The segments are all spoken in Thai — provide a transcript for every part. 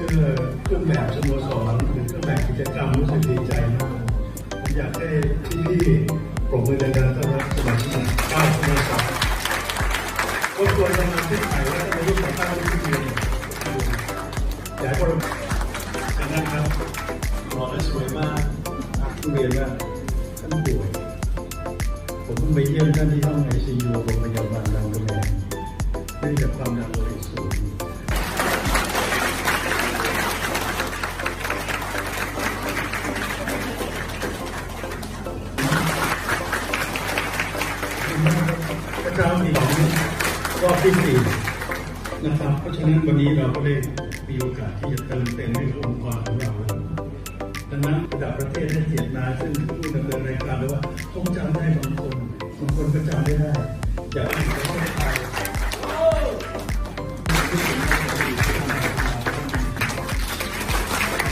ก็เลยเครื่องแบบสโมสรหรือเครื่องแบบกิจกรรมรู้สึกดีใจมากผมอยากให้ที่พี่ปรบมือดังๆต้อนรับสมาชิกเก้าสมาชิกคนตัวสมาชิกใหม่และในรุ่นของเก้าที่มีอยากให้คนนะครับหล่อและสวยมากทุเรียนว่าท่านป่วยผมเพิ่งไปเยี่ยมท่านที่ห้องไอซียูโรงพยาบาลรามคำแหงเนื่องจากความดันโล พระเจ้ามีของรอบที่สี่นะครับ เพราะฉะนั้นวันนี้เราก็ได้มีโอกาสที่จะเติมเต็มให้องค์กรของเราดังนั้นระดับประเทศได้เกียรติมาซึ่งผู้ดำเนินรายการเลยว่าคงจำได้บางคนบางคนก็จำไม่ได้อยางที่ประเทศไทย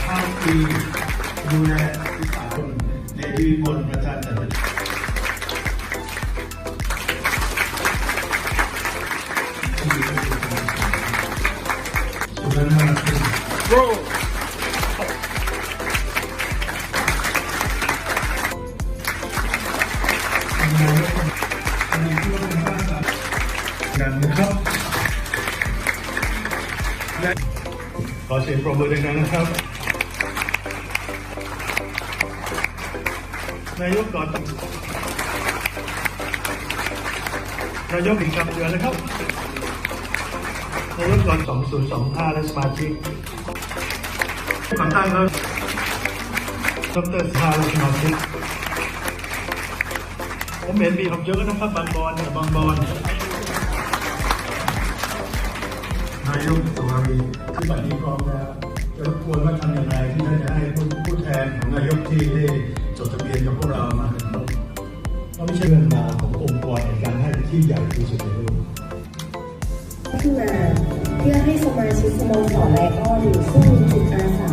ข้าวปีดูแลที่สามในชีวิตบนประจานแต่ คือกันนะครับขอเสียงปรบมือดังๆนะครับ นายกก่อนนายกอีกคำเดือนนะครับนายกก่อน2025 และสมาชิก ก่อนตั้งครับดรสาละสมาชิกผมเห็นมีผมเยอะนะครับบางบอนเนี่ยบางบอนนายกสุวารีที่บัดนี้พร้อมแล้วจะรบกวนว่าทำอย่างไรที่ท่านจะให้ผู้ผู้แทนของนายกที่ได้จดทะเบียนกับพวกเรามาเป็นครบเพราะไม่ใช่เรื่องราวขององค์กรในการให้ที่ใหญ่ที่สุดในโลก พื่อให้สมาชิกสโมสรไลออนซึ่งมีจิตอาสา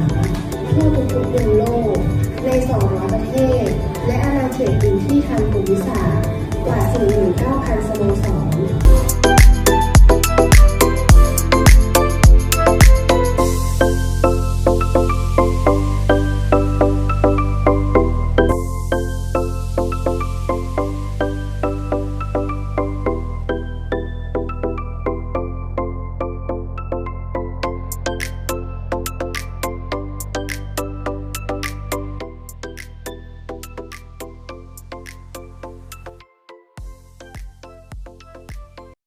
ทั่วทุกทุกมุมโลก ใน 200 ประเทศ และอาณาเขตพื้นที่ทางภูมิศาสตร์กว่า 49,000 สโม